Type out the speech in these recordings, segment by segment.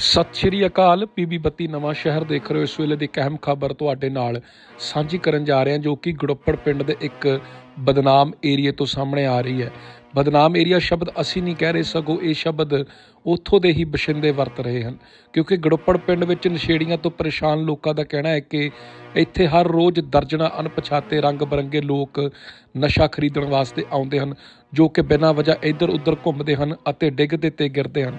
ਸਤਿ ਸ਼੍ਰੀ ਅਕਾਲ। ਪੀਬੀ ਬੱਤੀ ਨਵਾਂ ਸ਼ਹਿਰ ਦੇਖ ਰਹੇ ਹੋ। ਇਸ ਵੇਲੇ ਦੀ ਇੱਕ ਅਹਿਮ ਖਬਰ ਤੁਹਾਡੇ ਨਾਲ ਸਾਂਝੀ ਕਰਨ ਜਾ ਰਹੇ ਹਾਂ ਜੋ ਕਿ ਗੜੁੱਪੜ ਪਿੰਡ ਦੇ ਇੱਕ ਬਦਨਾਮ ਏਰੀਏ ਤੋਂ ਸਾਹਮਣੇ ਆ ਰਹੀ ਹੈ। ਬਦਨਾਮ ਏਰੀਆ ਸ਼ਬਦ ਅਸੀਂ ਨਹੀਂ ਕਹਿ ਰਹੇ, ਸਗੋਂ ਇਹ ਸ਼ਬਦ ਉੱਥੋਂ ਦੇ ਹੀ ਬਸ਼ਿੰਦੇ ਵਰਤ ਰਹੇ ਹਨ। ਕਿਉਂਕਿ ਗੜੁੱਪੜ ਪਿੰਡ ਵਿੱਚ ਨਸ਼ੇੜੀਆਂ ਤੋਂ ਪਰੇਸ਼ਾਨ ਲੋਕਾਂ ਦਾ ਕਹਿਣਾ ਹੈ ਕਿ ਇੱਥੇ ਹਰ ਰੋਜ਼ ਦਰਜਨਾਂ ਅਣਪਛਾਤੇ ਰੰਗ ਬਰੰਗੇ ਲੋਕ ਨਸ਼ਾ ਖਰੀਦਣ ਵਾਸਤੇ ਆਉਂਦੇ ਹਨ, ਜੋ ਕਿ ਬਿਨਾਂ ਵਜ੍ਹਾ ਇੱਧਰ ਉੱਧਰ ਘੁੰਮਦੇ ਹਨ ਅਤੇ ਡਿੱਗਦੇ ਤੇ ਗਿਰਦੇ ਹਨ।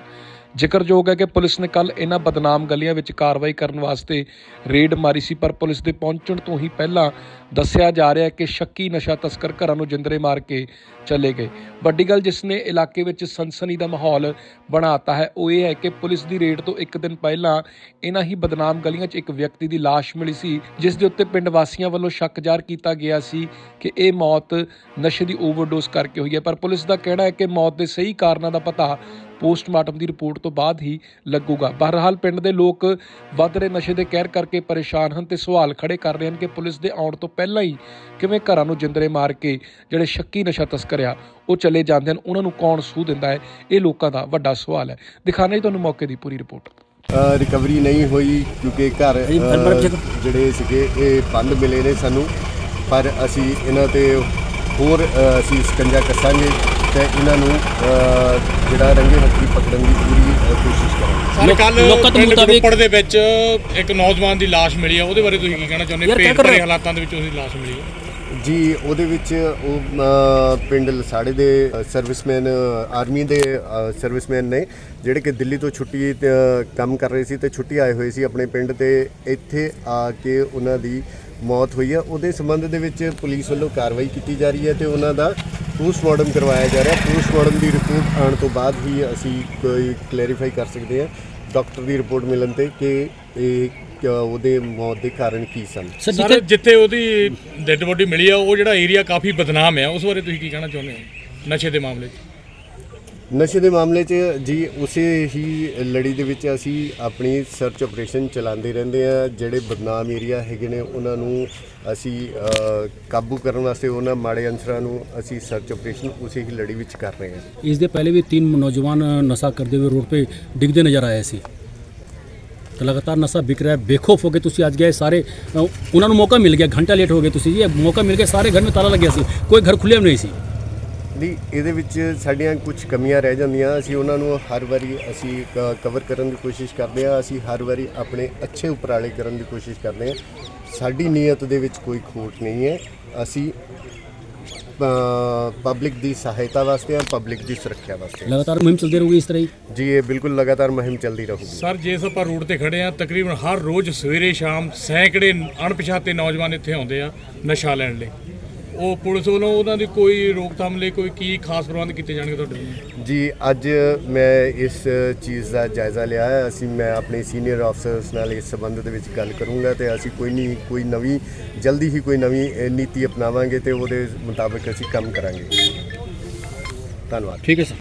ਜ਼ਿਕਰਯੋਗ ਹੈ ਕਿ ਪੁਲਿਸ ਨੇ ਕੱਲ ਇਹਨਾਂ ਬਦਨਾਮ ਗਲੀਆਂ ਵਿੱਚ ਕਾਰਵਾਈ ਕਰਨ ਵਾਸਤੇ ਰੇਡ ਮਾਰੀ ਸੀ, ਪਰ ਪੁਲਿਸ ਦੇ ਪਹੁੰਚਣ ਤੋਂ ਹੀ ਪਹਿਲਾਂ ਦੱਸਿਆ ਜਾ ਰਿਹਾ ਹੈ ਕਿ ਸ਼ੱਕੀ ਨਸ਼ਾ ਤਸਕਰ ਘਰਾਂ ਨੂੰ ਜਿੰਦਰੇ ਮਾਰ ਕੇ ਚਲੇ ਗਏ। ਵੱਡੀ ਗੱਲ ਜਿਸ ਨੇ ਇਲਾਕੇ ਵਿੱਚ ਸਨਸਨੀ ਦਾ ਮਾਹੌਲ ਬਣਾਤਾ ਹੈ, ਉਹ ਇਹ ਹੈ ਕਿ ਪੁਲਿਸ ਦੀ ਰੇਡ ਤੋਂ ਇੱਕ ਦਿਨ ਪਹਿਲਾਂ ਇਹਨਾਂ ਹੀ ਬਦਨਾਮ ਗਲੀਆਂ 'ਚ ਇੱਕ ਵਿਅਕਤੀ ਦੀ ਲਾਸ਼ ਮਿਲੀ ਸੀ, ਜਿਸ ਦੇ ਉੱਤੇ ਪਿੰਡ ਵਾਸੀਆਂ ਵੱਲੋਂ ਸ਼ੱਕ ਜ਼ਾਹਰ ਕੀਤਾ ਗਿਆ ਸੀ ਕਿ ਇਹ ਮੌਤ ਨਸ਼ੇ ਦੀ ਓਵਰਡੋਜ਼ ਕਰਕੇ ਹੋਈ ਹੈ। ਪਰ ਪੁਲਿਸ ਦਾ ਕਹਿਣਾ ਹੈ ਕਿ ਮੌਤ ਦੇ ਸਹੀ ਕਾਰਨਾਂ ਦਾ ਪਤਾ ਪੋਸਟਮਾਰਟਮ ਦੀ ਰਿਪੋਰਟ ਤੋਂ ਬਾਅਦ ਹੀ ਲੱਗੂਗਾ। ਬਹਰਹਾਲ ਪਿੰਡ ਦੇ ਲੋਕ ਵੱਧ ਰਹੇ ਨਸ਼ੇ ਦੇ ਕਹਿਰ ਕਰਕੇ ਪਰੇਸ਼ਾਨ ਹਨ ਤੇ ਸਵਾਲ ਖੜੇ ਕਰ ਰਹੇ ਹਨ ਕਿ ਪੁਲਿਸ ਦੇ ਆਉਣ ਤੋਂ ਪਹਿਲਾਂ ਹੀ ਕਿਵੇਂ ਘਰਾਂ ਨੂੰ ਜਿੰਦਰੇ ਮਾਰ ਕੇ ਜਿਹੜੇ ਸ਼ੱਕੀ ਨਸ਼ਾ ਤਸਕਰ ਆ ਉਹ ਚਲੇ ਜਾਂਦੇ ਹਨ ਉਹਨਾਂ ਨੂੰ ਕੌਣ ਸੂਹ ਦਿੰਦਾ ਹੈ? ਇਹ ਲੋਕਾਂ ਦਾ ਵੱਡਾ ਸਵਾਲ ਹੈ। ਦਿਖਾਣੇ ਤੁਹਾਨੂੰ ਮੌਕੇ ਦੀ ਪੂਰੀ ਰਿਪੋਰਟ। ਰਿਕਵਰੀ ਨਹੀਂ ਹੋਈ ਕਿਉਂਕਿ ਘਰ ਜਿਹੜੇ ਸੀਗੇ ਇਹ ਬੰਦ ਮਿਲੇ ਨੇ ਸਾਨੂੰ। ਪਰ ਅਸੀਂ ਇਹਨਾਂ ਤੇ ਹੋਰ ਅਸੀਂ ਸਕੰਜਾ ਕੱਸਾਂਗੇ। ਤੇ ਇਹਨਾਂ ਨੂੰ ਜਿਹੜਾ ਰੰਗੇ ਹੱਥੀ ਪਕੜਨ ਦੀ ਪੂਰੀ ਕੋਸ਼ਿਸ਼ ਕਰਾਂਗੇ ਸਰ ਕੱਲ ਲੋਕਾਂ ਦੇ ਪਿੰਡ ਮੁਤਾਬਿਕ- ਗੜੁੱਪੜ ਦੇ ਵਿੱਚ ਇੱਕ ਨੌਜਵਾਨ ਦੀ ਲਾਸ਼ ਮਿਲੀ ਆ ਉਹਦੇ ਬਾਰੇ ਤੁਸੀਂ ਕੀ ਕਹਿਣਾ ਚਾਹੁੰਦੇ ਰਹੇ ਭਰੇ? ਹਾਲਾਤਾਂ ਦੇ ਵਿੱਚ ਉਹਦੀ ਲਾਸ਼ ਮਿਲੀ ਹੈ ਜੀ ਉਹਦੇ ਵਿੱਚ ਉਹ ਪਿੰਡ ਲਸਾੜੇ ਦੇ ਸਰਵਿਸਮੈਨ ਆਰਮੀ ਦੇ ਸਰਵਿਸਮੈਨ ਨੇ ਜਿਹੜੇ ਕਿ ਦਿੱਲੀ ਤੋਂ ਛੁੱਟੀ ਕੰਮ ਕਰ ਰਹੇ ਸੀ ਤੇ ਛੁੱਟੀ ਆਏ ਹੋਏ ਸੀ ਆਪਣੇ ਪਿੰਡ ਤੇ ਇੱਥੇ ਆ ਕੇ ਉਹਨਾਂ ਦੀ ਮੌਤ ਹੋਈ ਹੈ ਉਹਦੇ ਸੰਬੰਧ ਦੇ ਵਿੱਚ ਪੁਲਿਸ ਵੱਲੋਂ ਕਾਰਵਾਈ ਕੀਤੀ ਜਾ ਰਹੀ ਹੈ ਤੇ ਉਹਨਾਂ ਦਾ ਪੋਸਟਮਾਰਟਮ ਕਰਵਾਇਆ ਜਾ ਰਿਹਾ। ਪੋਸਟਮਾਰਟਮ ਦੀ ਰਿਪੋਰਟ ਆਉਣ ਤੋਂ ਬਾਅਦ ਹੀ ਅਸੀਂ ਕੋਈ ਕਲੈਰੀਫਾਈ ਕਰ ਸਕਦੇ ਹਾਂ ਡਾਕਟਰ ਦੀ ਰਿਪੋਰਟ ਮਿਲਣ ਤੇ ਕਿ ਇਹ ਕਿ ਉਹਦੇ ਮੌਤ ਦੇ ਕਾਰਨ ਕੀ ਸਨ। ਸਰ ਜਿੱਥੇ ਜਿੱਥੇ ਉਹਦੀ ਡੈੱਡ ਬੋਡੀ ਮਿਲੀ ਆ ਉਹ ਜਿਹੜਾ ਏਰੀਆ ਕਾਫੀ ਬਦਨਾਮ ਹੈ ਉਸ ਬਾਰੇ ਤੁਸੀਂ ਕੀ ਕਹਿਣਾ ਚਾਹੁੰਦੇ ਹੋ ਨਸ਼ੇ ਦੇ ਮਾਮਲੇ 'ਚ? ਨਸ਼ੇ ਦੇ ਮਾਮਲੇ 'ਚ ਜੀ ਉਸੇ ਹੀ ਲੜੀ ਦੇ ਵਿੱਚ ਅਸੀਂ ਆਪਣੀ ਸਰਚ ਆਪਰੇਸ਼ਨ ਚਲਾਉਂਦੇ ਰਹਿੰਦੇ ਆ ਜਿਹੜੇ ਬਦਨਾਮ ਏਰੀਆ ਹੈਗੇ ਨੇ, ਉਹਨਾਂ ਨੂੰ ਅਸੀਂ ਕਾਬੂ ਕਰਨ ਵਾਸਤੇ ਉਹਨਾਂ ਮਾੜੇ ਅਨਸਰਾਂ ਨੂੰ ਅਸੀਂ ਸਰਚ ਆਪਰੇਸ਼ਨ ਉਸੇ ਹੀ ਲੜੀ ਵਿੱਚ ਕਰ ਰਹੇ ਹਾਂ। ਇਸ ਦੇ ਪਹਿਲੇ ਵੀ ਤਿੰਨ ਨੌਜਵਾਨ ਨਸ਼ਾ ਕਰਦੇ ਹੋਏ ਰੋਡ 'ਤੇ ਡਿੱਗਦੇ ਨਜ਼ਰ ਆਏ ਸੀ। ਤਾਂ ਲਗਾਤਾਰ ਨਸ਼ਾ ਵਿਕ ਰਿਹਾ ਬੇਖੌਫ ਹੋ ਕੇ ਤੁਸੀਂ ਅੱਜ ਗਏ ਸਾਰੇ ਉਹਨਾਂ ਨੂੰ ਮੌਕਾ ਮਿਲ ਗਿਆ। ਘੰਟਾ ਲੇਟ ਹੋ ਗਏ ਤੁਸੀਂ। ਜੀ ਇਹ ਮੌਕਾ ਮਿਲ ਗਿਆ। ਸਾਰੇ ਘਰ ਮੇ ਤਾਲਾ ਲੱਗਿਆ ਸੀ। ਕੋਈ ਘਰ ਖੁੱਲਿਆ ਵੀ ਨਹੀਂ ਸੀ। ਨਹੀਂ ਇਹਦੇ ਵਿੱਚ ਸਾਡੀਆਂ ਕੁਝ ਕਮੀਆਂ ਰਹਿ ਜਾਂਦੀਆਂ। ਅਸੀਂ ਉਹਨਾਂ ਨੂੰ ਹਰ ਵਾਰੀ ਅਸੀਂ ਕਵਰ ਕਰਨ ਦੀ ਕੋਸ਼ਿਸ਼ ਕਰਦੇ ਹਾਂ। ਅਸੀਂ ਹਰ ਵਾਰੀ ਆਪਣੇ ਅੱਛੇ ਉਪਰਾਲੇ ਕਰਨ ਦੀ ਕੋਸ਼ਿਸ਼ ਕਰਦੇ ਹਾਂ। ਸਾਡੀ ਨੀਅਤ ਦੇ ਵਿੱਚ ਕੋਈ ਖੋਟ ਨਹੀਂ ਹੈ। ਅਸੀਂ ਪਬਲਿਕ ਦੀ ਸਹਾਇਤਾ ਵਾਸਤੇ ਹਾਂ ਪਬਲਿਕ ਦੀ ਸੁਰੱਖਿਆ ਵਾਸਤੇ। ਲਗਾਤਾਰ ਮੁਹਿੰਮ ਚਲਦੀ ਰਹੂਗੀ ਇਸ ਤਰ੍ਹਾਂ ਹੀ? ਜੀ ਇਹ ਬਿਲਕੁਲ ਲਗਾਤਾਰ ਮੁਹਿੰਮ ਚੱਲਦੀ ਰਹੂਗੀ। ਸਰ ਜਿਸ ਆਪਾਂ ਰੂਟ ਤੇ ਖੜੇ ਆ ਤਕਰੀਬਨ ਹਰ ਰੋਜ਼ ਸਵੇਰੇ ਸ਼ਾਮ ਸੈਂਕੜੇ ਅਣਪਛਾਤੇ ਨੌਜਵਾਨ ਇੱਥੇ ਆਉਂਦੇ ਆ ਨਸ਼ਾ ਲੈਣ ਲਈ। ਉਹ ਪੁਲਿਸ ਵੱਲੋਂ ਉਹਨਾਂ ਦੀ ਕੋਈ ਰੋਕਥਾਮ ਲਈ ਕੋਈ ਕੀ ਖਾਸ ਪ੍ਰਬੰਧ ਕੀਤੇ ਜਾਣਗੇ ਤੁਹਾਡੇ ਵੱਲੋਂ? ਜੀ ਅੱਜ ਮੈਂ ਇਸ ਚੀਜ਼ ਦਾ ਜਾਇਜ਼ਾ ਲਿਆ ਹੈ। ਅਸੀਂ ਮੈਂ ਆਪਣੇ ਸੀਨੀਅਰ ਅਫਸਰਸ ਨਾਲ ਇਸ ਸੰਬੰਧ ਦੇ ਵਿੱਚ ਗੱਲ ਕਰੂੰਗਾ ਤੇ ਅਸੀਂ ਕੋਈ ਨਹੀਂ ਕੋਈ ਨਵੀਂ ਜਲਦੀ ਹੀ ਕੋਈ ਨਵੀਂ ਨੀਤੀ ਅਪਣਾਵਾਂਗੇ ਤੇ ਉਹਦੇ ਮੁਤਾਬਕ ਅਸੀਂ ਕੰਮ ਕਰਾਂਗੇ। ਧੰਨਵਾਦ। ਠੀਕ ਹੈ ਸਰ।